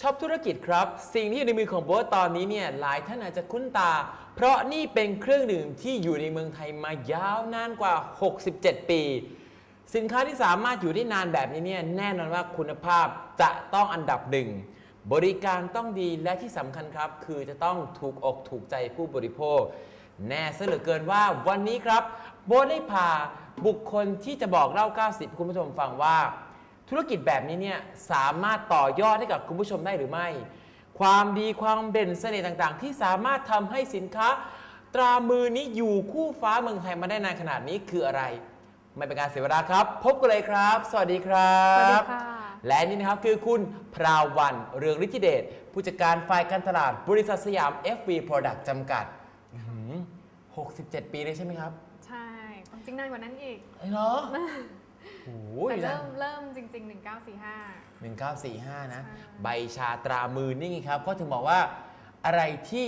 ชอบธุรกิจครับ สิ่งที่อยู่ในมือของโบ๊ทตอนนี้เนี่ยหลายท่านอาจจะคุ้นตา เพราะนี่เป็นเครื่องดื่มที่อยู่ในเมืองไทยมายาวนานกว่า 67 ปี สินค้าที่สามารถอยู่ได้นานแบบนี้เนี่ยแน่นอนว่าคุณภาพจะต้องอันดับหนึ่งบริการต้องดีและที่สำคัญครับ คือจะต้องถูกอกถูกใจผู้บริโภค แน่ซะเหลือเกินว่าวันนี้ครับโบทได้พาบุคคลที่จะบอกเล่า 90 คุณผู้ชมฟังว่า ธุรกิจแบบนี้เนี่ยสามารถต่อยอดให้กับคุณผู้ชมได้หรือไม่ ความดีความเด่นเสน่ห์ต่างๆ ที่สามารถทำให้สินค้า ตรามือนี้อยู่คู่ฟ้าเมืองไทยมาได้นานขนาดนี้คืออะไร ไม่เป็นการเสียเวลาครับ พบกันเลยครับ สวัสดีครับ สวัสดีค่ะและนี่นะครับคือคุณพราวันเรืองฤทธิเดชผู้จัดการฝ่ายการตลาดบริษัทสยาม FV Product จำกัดอื้อหือ67 ปีเลยใช่ไหมครับ ใช่ ความจริงนานกว่านั้นอีกไอ้เหรอ โอ้ยแต่นะเริ่มเริ่มจริง ๆ 1945 1945 นะใช่ใบชาตรามือนี่ไงครับ ก็ถึงบอกว่าอะไรที่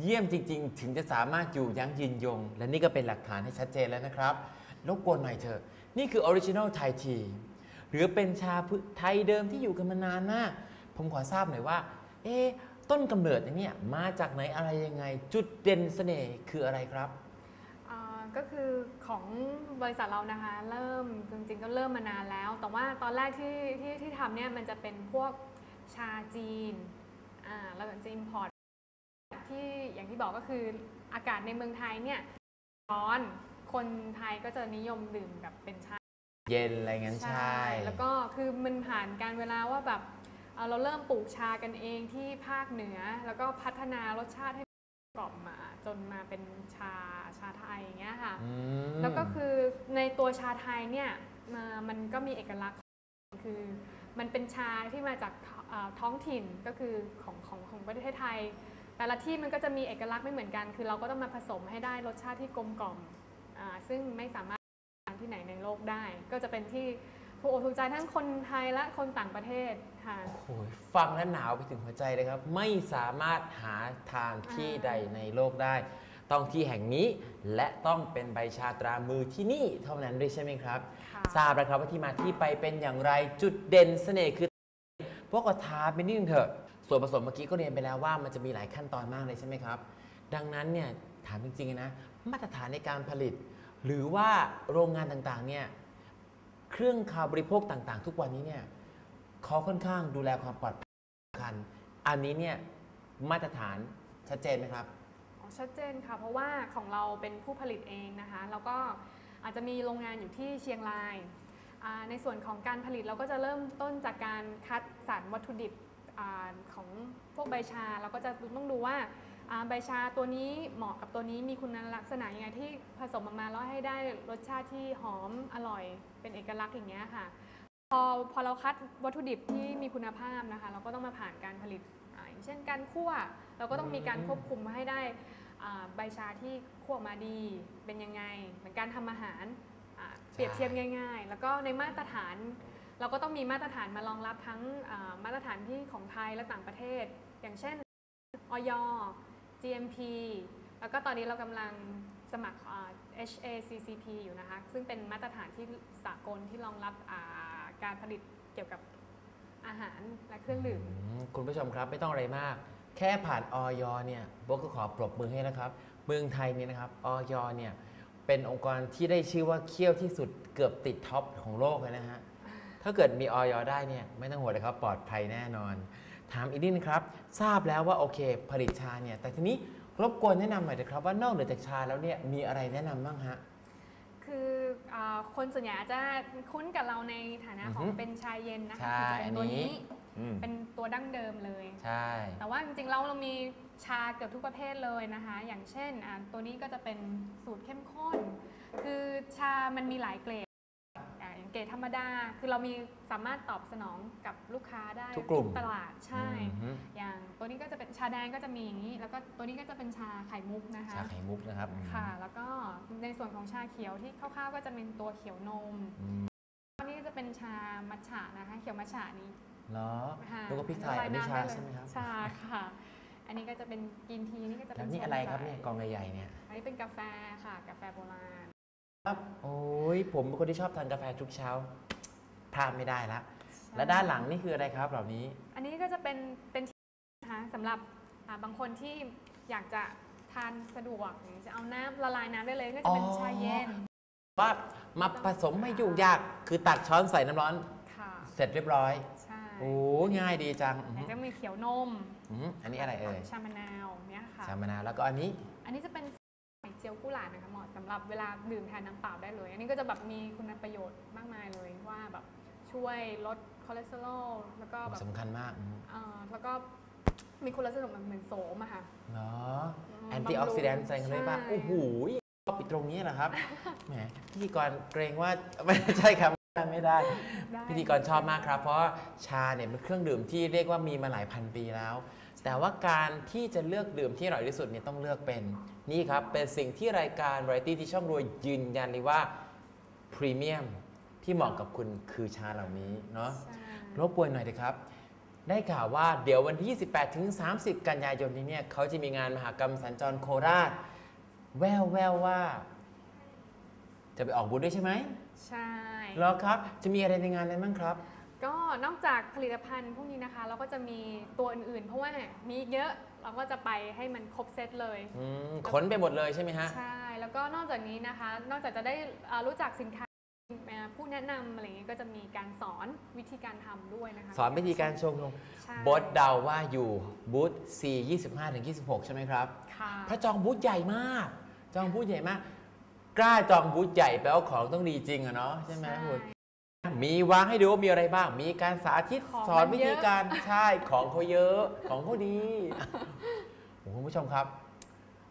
เยี่ยมจริง ๆ ถึงจะสามารถอยู่ยั้งยืนยง และนี่ก็เป็นหลักฐานให้ชัดเจนแล้วนะครับรบกวนหน่อยเถอะ นี่คือออริจิน l ลไทยทีหรือเป็นชาพืชไทยเดิมที่อยู่กันมานานมาก ผมขอทราบหน่อยว่า เอ๊ะต้นกำเนิดเนี่ยมาจากไหนอะไรยังไง จุดเด่นเสน่ห์คืออะไรครับอ่า ก็คือของบริษัทเรานะคะเริ่มจริงๆก็เริ่มมานานแล้ว แต่ว่าตอนแรกที่ที่ที่ทำเนี่ยมันจะเป็นพวกชาจีนอ่าเราจะอิมพอร์ตที่อย่างที่บอกก็คืออากาศในเมืองไทยเนี่ยร้อนคนไทยก็จะนิยมดื่มแบบเป็นชาเย็นอะไรงั้นใช่ แล้วก็คือมันผ่านการเวลาว่าแบบเอ่อเราเริ่มปลูกชากันเองที่ภาคเหนือ แล้วก็พัฒนารสชาติให้ กรอบมาจนมาเป็นชาชาไทยอย่างเงี้ยค่ะอืมแล้วก็คือในตัวชาไทยเนี่ยมามันก็มีเอกลักษณ์คือมันเป็นชาที่มาจากเอ่อท้องถิ่นก็คือของของของประเทศไทย แต่ละที่มันก็จะมีเอกลักษณ์ไม่เหมือนกัน คือเราก็ต้องมาผสมให้ได้รสชาติที่กลมกล่อมอ่าซึ่งไม่สามารถทานที่ไหนในโลกได้ ก็จะเป็นที่ถูกอกถูกใจทั้งคนไทยและคนต่างประเทศ ค่ะโอ้ยฟังแล้วหนาวไปถึงหัวใจเลยครับ ไม่สามารถหาทานที่อ่าใดในโลกได้ ต้องที่แห่งนี้และต้องเป็นใบชาตรามือที่นี่เท่านั้นด้วยใช่ไหมครับ ค่ะ ทราบแล้วครับว่าที่มาที่ไปเป็นอย่างไรจุดเด่นเสน่ห์คือ พวกกระทาไปนิดนึงเถอะ ส่วนผสมเมื่อกี้ก็เรียนไปแล้วว่ามันจะมีหลายขั้นตอนมากเลยใช่ไหมครับ ดังนั้นเนี่ยถามจริงๆนะมาตรฐานในการผลิต หรือว่าโรงงานต่างๆเนี่ยเครื่องคาวบริโภคต่างๆ ทุกวันนี้เนี่ย เขาค่อนข้างดูแลความปลอดภัยสำคัญอันนี้เนี่ยมาตรฐานชัดเจนไหมครับอ๋อชัดเจนค่ะ เพราะว่าของเราเป็นผู้ผลิตเองนะคะ แล้วก็อาจจะมีโรงงานอยู่ที่เชียงราย ในส่วนของการผลิตเราก็จะเริ่มต้นจากการคัดสรรวัตถุดิบอของพวกใบชา เราก็จะต้องดูว่าอ่าใบชาตัวนี้เหมาะกับตัวนี้มีคุณลักษณะยังไงที่ผสมออกมาแล้วให้ได้รสชาติที่หอมอร่อย เป็นเอกลักษณ์อย่างเงี้ยค่ะ พอพอเราคัดวัตถุดิบที่มีคุณภาพนะคะ เราก็ต้องมาผ่านการผลิตอาอย่างเช่นการคั่วเราก็ต้องมีการควบคุมให้ได้อ่าใบชาที่คั่วมาดีเป็นยังไงเหมือนการทำอาหารอ่าเปรียบเทียบง่าย ๆ แล้วก็ในมาตรฐาน เราก็ต้องมีมาตรฐานมารองรับทั้งอ่ามาตรฐานที่ของไทยและต่างประเทศ อย่างเช่นออย GMP แล้วก็ตอนนี้เรากำลังสมัครอ่า HACCP อยู่นะคะ ซึ่งเป็นมาตรฐานที่สากลที่รองรับอ่า การผลิตเกี่ยวกับอาหารและเครื่องดื่ม อืมคุณผู้ชมครับไม่ต้องอะไรมาก แค่ผ่านออยเนี่ยโบก็ขอปรบมือให้นะครับ เมืองไทยเนี่ยนะครับออยเนี่ยเป็นองค์กรที่ได้ชื่อว่าเคี่ยวที่สุดเกือบติดท็อปของโลกเลยนะฮะ ถ้าเกิดมีออยได้เนี่ยไม่ต้องห่วงเลยครับ ปลอดภัยแน่นอน ถามอีกนิดนึงครับ ทราบแล้วว่าโอเค ผลิตชาเนี่ยแต่ทีนี้รบกวนแนะนำหน่อยนะครับว่านอกเหนือจากชาแล้วเนี่ยมีอะไรแนะนำบ้างฮะ ออาคนส่วนใหญ่อาจจะคุ้นกับเราในฐานะของอือฮึเป็นชายเย็นนะคะใช่คือจะเป็นตัวอันนี้นี้อืมเป็นตัวดั้งเดิมเลยใช่แต่ว่าจริงๆเราเรามีชาเกือบทุกประเภทเลยนะคะ อย่างเช่นอ่าตัวนี้ก็จะเป็นสูตรเข้มข้น คือชามันมีหลายเกรดอ่าอย่าง เกรดธรรมดา คือเรามีสามารถตอบสนองกับลูกค้าได้ทุกกลุ่มตลาดใช่อือฮึอย่างตัวนี้ก็จะเป็นชาแดงก็จะมีอย่างนี้ แล้วก็ตัวนี้ก็จะเป็นชาไข่มุกนะคะชาไข่มุกนะครับค่ะ แล้วก็ในส่วนของชาเขียวที่คร่าวๆก็จะเป็นตัวเขียวนมอืมอันนี้จะเป็นชามัทฉะนะคะ เขียวมัทฉะนี้เหรอค่ะแล้วก็พริกไทยอันนี้ชาใช่ไหมครับชาค่ะอันนี้ก็จะเป็นกินทีนี่ก็จะเป็แล้นวนี่อะไรครับโซเนี่ยใสกองใหญ่ๆเนี่ย อันนี้เป็นกาแฟค่ะ กาแฟโบราณ ครับโอ้ยผมเป็นคนที่ชอบทานกาแฟทุกเช้าพลาดไม่ได้ละและด้านหลังนี่คืออะไรครับเหล่านี้ อันนี้ก็จะเป็นเป็นที่นะคะสำหรับอ่าบางคนที่อยากจะทานสะดวกอย่างจะเอาน้ำละลายน้ำได้เลยก็จะเป็นอ๋อชาเย็นว่ามาผสมไม่ยุ่งยากคือตักช้อนใส่น้ำร้อนค่ะเสร็จเรียบร้อยใช่โอ้ง่ายดีจังอือไหนหือจะมีเขียวนมอือหืออันนี้อะไรเอ่ยชามะนาวเนี่ยค่ะชามะนาวแล้วก็อันนี้ อันนี้จะเป็นไข่เจียวกุหลาบนะคะเหมาะสำหรับเวลาดื่มแทนน้ำเปล่าได้เลย อันนี้ก็จะแบบมีคุณประโยชน์มากมายเลยว่าแบบช่วยลดคอเลสเตอรอลแล้วก็แบบสำคัญมากอืมเอ่อแล้วก็มีคุณลักษณะเหมือนโสมอะค่ะ เนาะมแอนตี้ออกซิแดนต์บำรุงใส่กันเลยป่ะ ใช่ โอ้โหชอบปิดตรงนี้เหรอครับ แหมพิธีกรเกรงว่า ไม่ใช่ครับ ไม่ได้ ได้ พิธีกรชอบมากครับ เพราะว่าชาเนี่ยเป็นเครื่องดื่มที่เรียกว่ามีมาหลายพันปีแล้ว แต่ว่าการที่จะเลือกดื่มที่อร่อยที่สุดเนี่ยต้องเลือกเป็น นี่ครับ เป็นสิ่งที่รายการ Variety ที่ช่องรวยยืนยันเลยว่าพรีเมียมที่เหมาะกับคุณคือชาเหล่านี้เนาะใช่รบกวนหน่อยเถอะครับ ได้ข่าวว่าเดี๋ยววันที่ 28ถึง30 กันยายนนี้เนี่ยเขาจะมีงานมหากรรมสัญจรโคราช แววแววว่า จะไปออกบูธด้วยใช่ไหมใช่แล้วครับ จะมีอะไรในงานนั้นบ้างครับก็ นอกจากผลิตภัณฑ์พวกนี้นะคะ เราก็จะมีตัวอื่นๆ เพราะว่ามีอีกเยอะเราก็จะไปให้มันครบเซตเลยอืมขนไปหมดเลยใช่ไหมฮะ ใช่ แล้วก็นอกจากนี้นะคะ นอกจากจะได้เอ่อรู้จักสินค้าเอ่อผู้แนะนำอะไรอย่างนี้ก็จะมีการสอนวิธีการทำด้วยนะคะ สอนวิธีการชงลงใช่บอสเดาว่าอยู่บูธ C 25ถึง26 ใช่ไหมครับ ค่ะ พระจองบูธใหญ่มาก จองบูธใหญ่มาก กล้าจองบูธใหญ่แปลว่าของต้องดีจริงอะเนาะใช่ไหมคุณ มีวางให้ดูว่ามีอะไรบ้าง มีการสาธิตของสอนมันวิเยธีอะการใช่ของเขาเยอะของเขาดีโอ้โหคุณผู้ชมครับ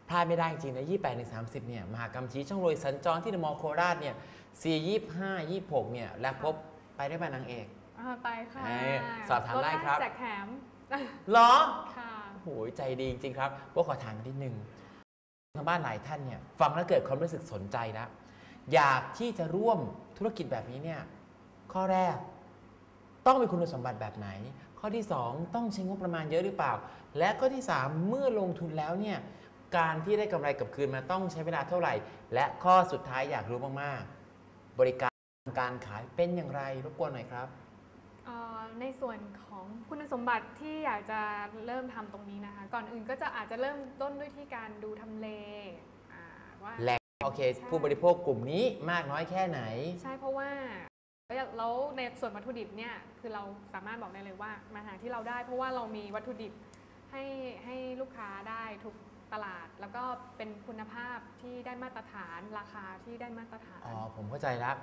พลาดไม่ได้จริงนะ28ถึง30 เนี่ย มหากรรมชี้ช่องรวยสัญจรที่เดอะมอลล์โคราชเนี่ย4 25 26 เนี่ย และพบไปได้ป่ะนางเอกอ่าไปค่ะเอ้ยสอบถามได้ครับถแจกแถมเหรอ ค่ะโอ้โหใจดีจริงๆครับว่าขอถามนิดนึงทางบ้านหลายท่านเนี่ย ฟังแล้วเกิดความรู้สึกสนใจแล้ว อยากที่จะร่วมธุรกิจแบบนี้เนี่ย ข้อแรก ต้องมีคุณสมบัติแบบไหน ข้อที่ 2 ต้องใช้งบประมาณเยอะหรือเปล่า และข้อที่ 3 เมื่อลงทุนแล้วเนี่ยการที่ได้กำไรกลับคืนมาต้องใช้เวลาเท่าไหร่ และข้อสุดท้ายอยากรู้มากๆ บริการการขายเป็นอย่างไรรบกวนหน่อยครับเอ่อในส่วนของคุณสมบัติที่อยากจะเริ่มทำตรงนี้นะคะ ก่อนอื่นก็จะอาจจะเริ่มต้นด้วยที่การดูทำเลอ่าว่าแหล่งโอเคใช่ผู้บริโภคกลุ่มนี้มากน้อยแค่ไหน ใช่เพราะว่า แล้วในส่วนวัตถุดิบเนี่ยคือเราสามารถบอกได้เลยว่ามาหาที่เราได้ เพราะว่าเรามีวัตถุดิบให้ให้ลูกค้าได้ทุกตลาด แล้วก็เป็นคุณภาพที่ได้มาตรฐานราคาที่ได้มาตรฐานอ๋อผมเข้าใจแล้ว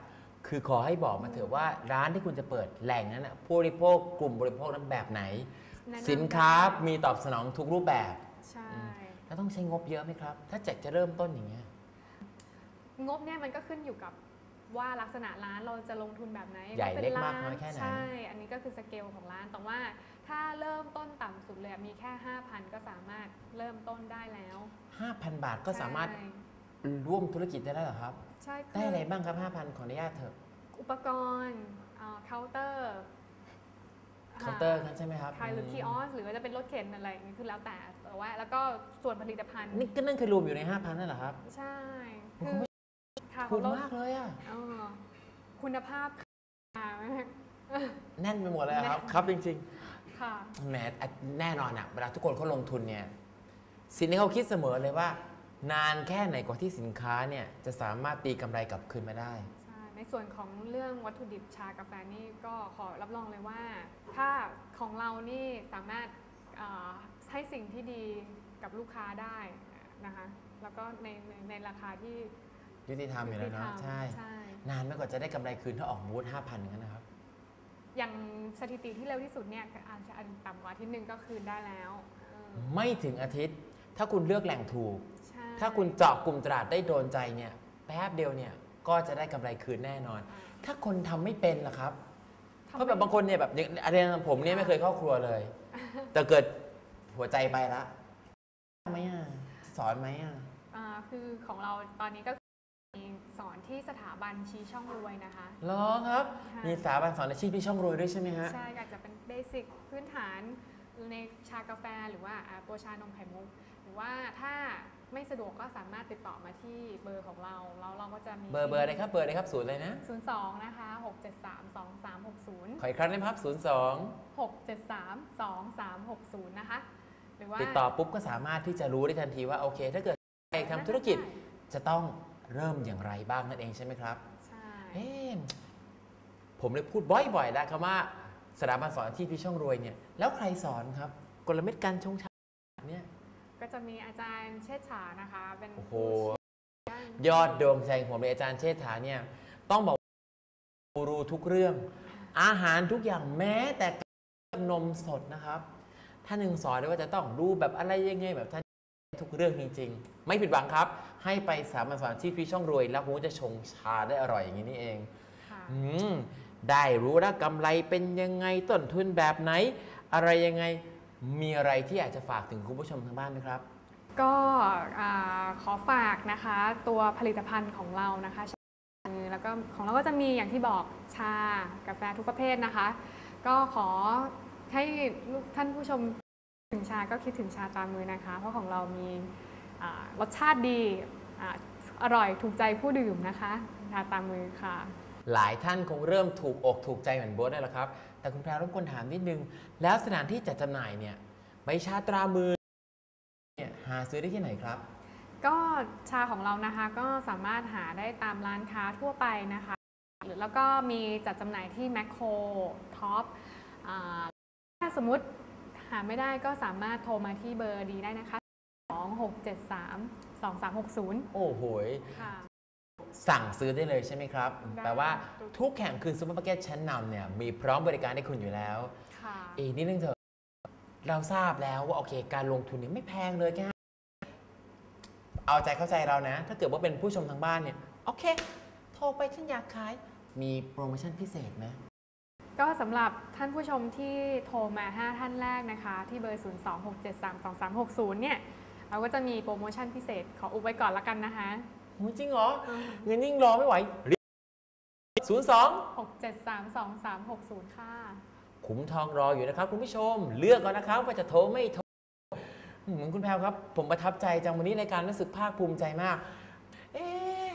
คือขอให้บอกมาเถอะว่าร้านที่คุณจะเปิดแหล่งนั้นนะผู้บริโภคกลุ่มบริโภคนั้นแบบไหนแนะนำสินค้าได้มีตอบสนองทุกรูปแบบใช่แล้วต้องใช้งบเยอะไหมครับ ถ้าแจกจะเริ่มต้นอย่างเงี้ยงบเนี่ยมันก็ขึ้นอยู่กับ ว่าลักษณะร้านเราจะลงทุนแบบไหนใหญ่ป็เล็กมากร้น้อยแค่ไหนใช่ อันนี้ก็คือสเกลของร้านแต่ว่าถ้าเริ่มต้นต่ำสุดเลยมีแค่ 5,000 ก็สามารถเริ่มต้นได้แล้ว 5,000 บาทก็สามารถใช่ร่วมธุรกิจได้แล้วเหรอครับ ใช่คืได้อะไรบ้างครับ 5,000 ขออนุญาตเถอะ อุปกรณ์เคาน์เตอร์เคาน์เตอร์นั้นใช่ไหมครับขายหรือคีออสหรือว่าจะเป็นรถเข็นอะไรอย่างนี้คือแล้วแต่แต่ว่าแล้วก็ส่วนผลิตภัณฑ์นี่ก็นั่นคือรวมอยู่ใน 5,000 นั่นเหรอครับ ใช่โอ้คืโหอ ค่ะถูกของมากเลยอะเออคุณภาพค่ะแน่นไปหมดเลยอะครับแน่นครับจริงค่ะๆแหมแน่นอนอะเวลาทุกคนเขาลงทุนเนี่ย สิ่งที่เขาคิดเสมอเลยว่า นานแค่ไหนกว่าที่สินค้าเนี่ยจะสามารถตีกำไรกลับคืนมาได้ใช่ในส่วนของเรื่องวัตถุดิบชากาแฟนี่ก็ขอรับรองเลยว่า ถ้าของเรานี่สามารถเอ่อให้สิ่งที่ดีกับลูกค้าได้นะคะ แล้วก็ในในในราคาที่ ยุติธรรมอยู่แล้วยุติธรเนาะรมใช่ใช่ นานไหมกว่าจะได้กำไรคืนถ้าออกบูธ5,000อย่างนั้นนะครับ อย่างสถิติที่เร็วที่สุดเนี่ยอาจจะอันต่ำกว่าอาที่หนึ่งก็คืนได้แล้วเออไม่ถึงอาทิตย์ ถ้าคุณเลือกแหล่งถูกใช่ถ้าคุณเจาะกลุ่มตลาดได้โดนใจเนี่ยแป๊บเดียวเนี่ยก็จะได้กำไรคืนแน่นอนอ่าถ้าคนทำไม่เป็นล่ะครับทำเพราะแบบบางคนเนี่ยแบบอย่างอะไรอย่างผมเนี่ยไม่เคยเข้าครัวเลย แต่เกิดหัวใจไปละทำไหมอะสอนไหมอะอ่าคือของเราตอนนี้ก็มี สอนที่สถาบันชี้ช่องรวยนะคะเหรอครับค่ะมีสถาบันสอนอาชีพที่ช่องรวยด้วยใช่ไหมฮะ ใช่อาจจะเป็นเบสิกพื้นฐานในชากาแฟหรือว่าอ่าตัวชานมไข่มุก หรือว่าถ้าไม่สะดวกก็สามารถติดต่อมาที่เบอร์ของเราแล้วเราก็จะมีเบอร์เบอร์อะไรครับเบอร์อะไรครับศูนย์เลยนะ 02 นะคะ 673 2360 ขออีกครั้งนะครับศูนย์สอง673 2360 นะคะ หรือว่าติดต่อปุ๊บก็สามารถที่จะรู้ได้ทันทีว่าโอเค ถ้าเกิดใครทำธุรกิจจะต้อง เริ่มอย่างไรบ้างนั่นเองใช่ไหมครับใช่เอ๊ะผมเลยพูดบ่อยๆแล้วคำว่าสถาบันสอนอาชีพที่ช่องรวยเนี่ยแล้วใครสอนครับกลเม็ดการชงชาเนี่ยก็จะมีอาจารย์เชษฐานะคะ เป็นโอ้โหผู้เชี่ยวชาญยอดดวงใจของผมเลยอาจารย์เชษฐาเนี่ยต้องบอกกูรูทุกเรื่อง อาหารทุกอย่างแม้แต่นมสดนะครับท่านหนึ่งสอนเลยว่าจะต้องดูแบบอะไรยังไงแบบท่าน ทุกเรื่องจริงๆ ไม่ผิดหวังครับ ให้ไปสถาบันสอนอาชีพที่ช่องรวย แล้วผมจะชงชาได้อร่อยอย่างนี้นี่เองค่ะอืมได้รู้แล้วกำไรเป็นยังไงต้นทุนแบบไหน อะไรยังไงมีอะไรที่อยากจะฝากถึงคุณผู้ชมทางบ้านไหมครับ ก็อ่าขอฝากนะคะ ตัวผลิตภัณฑ์ของเรานะคะชาแล้วก็ของเราก็จะมีอย่างที่บอกชากาแฟทุกประเภทนะคะ ก็ขอให้ลูกท่านผู้ชม ถึงชาก็คิดถึงชาตามมือนะคะ เพราะของเรามีอ่ารสชาติดีอ่าอร่อยถูกใจผู้ดื่มนะคะชาตามมือค่ะ หลายท่านคงเริ่มถูกอกถูกใจเหมือนโบ๊ทได้แล้วครับ แต่คุณแพรรบกวนถามนิดนึง แล้วสถานที่จัดจำหน่ายเนี่ยใบชาตรามือเนี่ยหาซื้อได้ที่ไหนครับ ก็ชาของเรานะคะก็สามารถหาได้ตามร้านค้าทั่วไปนะคะ หรือแล้วก็มีจัดจำหน่ายที่แมคโครท็อปถ้าสมมุติ หาไม่ได้ก็สามารถโทรมาที่เบอร์ดีได้นะคะ 2673 2360 โอ้โหยค่ะ สั่งซื้อได้เลยใช่ไหมครับ ได้ แปลว่าทุกแข่งคืนซูเปอร์มาร์เก็ตชั้นนำเนี่ยมีพร้อมบริการให้คุณอยู่แล้ว ค่ะ อีกนิดนึงเถอะเราทราบแล้วว่าโอเค การลงทุนเนี่ยไม่แพงเลยแค่เอาใจเข้าใจเรานะ ถ้าเกิดว่าเป็นผู้ชมทางบ้านเนี่ย โอเค โทรไปฉันอยากขาย มีโปรโมชั่นพิเศษไหม ก็สำหรับท่านผู้ชมที่โทรมา 5 ท่านแรกนะคะ ที่เบอร์ 026732360 เนี่ยเราก็จะมีโปรโมชั่นพิเศษ ขออุบไว้ก่อนละกันนะคะโหจริงเหรอเงินยิ่งรอไม่ไหวศูนย์สอง6732360 ค่ะ ขุมทองรออยู่นะครับ คุณผู้ชม เลือกก่อนนะครับว่าจะโทรไม่โทรเหมือนคุณแพรวครับ ผมประทับใจจังวันนี้รายการรู้สึกภาคภูมิใจมาก เอ๊ะ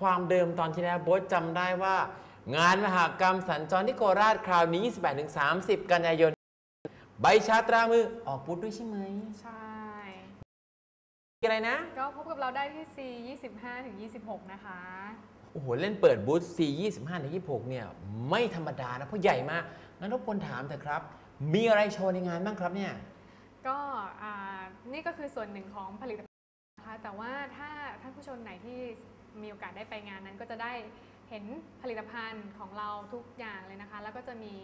ความเดิมตอนที่แล้วโบ๊ทจำได้ว่า งานมหากรรมสัญจรที่โคราชคราวนี้ 28-30 กันยายน ใบชาตรามือออกปุ๊ดด้วยใช่ไหมใช่อะไรนะ ก็พบกับเราได้ที่ C 25ถึง26 นะคะ โอ้โห เล่นเปิดบูธ C 25ใน26 เนี่ย ไม่ธรรมดานะเพราะใหญ่มาก งั้นรบกวนถามเถอะครับ มีอะไรโชว์ในงานบ้างครับเนี่ย ก็อ่านี่ก็คือส่วนหนึ่งของผลิตภัณฑ์นะคะแต่ว่าถ้าท่านผู้ชมไหนที่มีโอกาสได้ไปงานนั้นก็จะได้ เห็นผลิตภัณฑ์ของเราทุกอย่างเลยนะคะ แล้วก็จะมี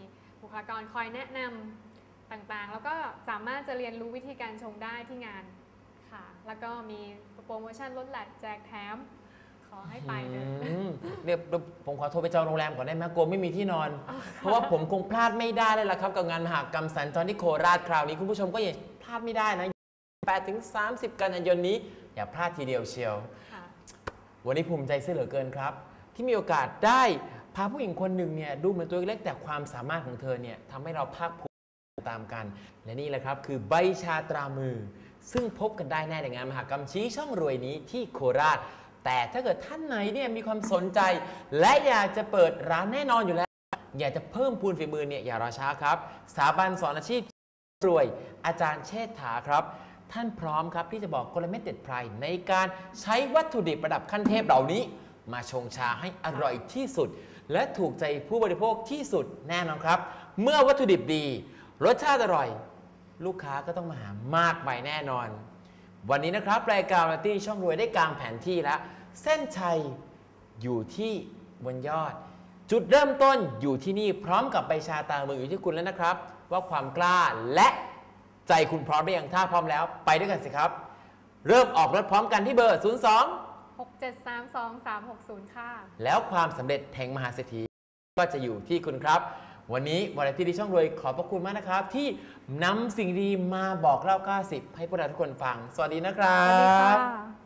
บุคลากรคอยแนะนำต่างๆ แล้วก็สามารถจะเรียนรู้วิธีการชงได้ที่งานค่ะ แล้วก็มีโปรโมชั่นลดแลกแจกแถมขอให้ไปเลยอืมเดี๋ยวผมขอโทรไปจองโรงแรมก่อนได้ไหมกลัวไม่มีที่นอน เพราะว่าผมคงพลาดไม่ได้เลยล่ะครับ กับงานมหากรรมสัญจรที่โคราชคราวนี้คุณผู้ชมก็อย่าพลาดไม่ได้นะ8ถึง30 กันยายนนี้ อย่าพลาดทีเดียวเชียวค่ะวันนี้ภูมิใจเสียเหลือเกินครับ ที่มีโอกาสได้พาผู้หญิงคนหนึ่งเนี่ยดูเหมือนตัวเล็กแต่ความสามารถของเธอเนี่ยทำให้เราภาคภูมิตามกัน และนี่แหละครับคือใบชาตรามือ ซึ่งพบกันได้แน่ในงานมหากรรมชี้ช่องรวยนี้ที่โคราช แต่ถ้าเกิดท่านไหนเนี่ยมีความสนใจ และอยากจะเปิดร้านแน่นอนอยู่แล้ว อยากจะเพิ่มพูนฝีมือเนี่ยอย่ารอช้าครับสถาบันสอนอาชีพรวย อาจารย์เชษฐาครับ ท่านพร้อมครับที่จะบอกกลเม็ดเด็ดไพรในการใช้วัตถุดิบระดับขั้นเทพเหล่านี้ มาชงชาให้อร่อยที่สุด และถูกใจผู้บริโภคที่สุดแน่นอนครับ เมื่อวัตถุดิบดี รสชาติอร่อย ลูกค้าก็ต้องมาหามากไปแน่นอน วันนี้นะครับรายการวาตี้ช่องรวยได้กลางแผนที่แล้ว เส้นชัยอยู่ที่บนยอด จุดเริ่มต้นอยู่ที่นี่พร้อมกับใบชาตาเมืองอยู่ที่คุณแล้วนะครับ ว่าความกล้าและใจคุณพร้อมหรือยังถ้าพร้อมแล้ว ไปด้วยกันสิครับ เริ่มออกรถพร้อมกันที่เบอร์ 02 6732360 ค่ะ02แล้วความสำเร็จแห่งมหาเศรษฐีก็จะอยู่ที่คุณครับ วันนี้วาไรตี้ที่ช่องรวยขอบพระคุณมากนะครับ ที่นำสิ่งดีมาบอกเล่า90ให้พวกเราทุกคนฟัง สวัสดีนะครัสวัสดีบค่ะ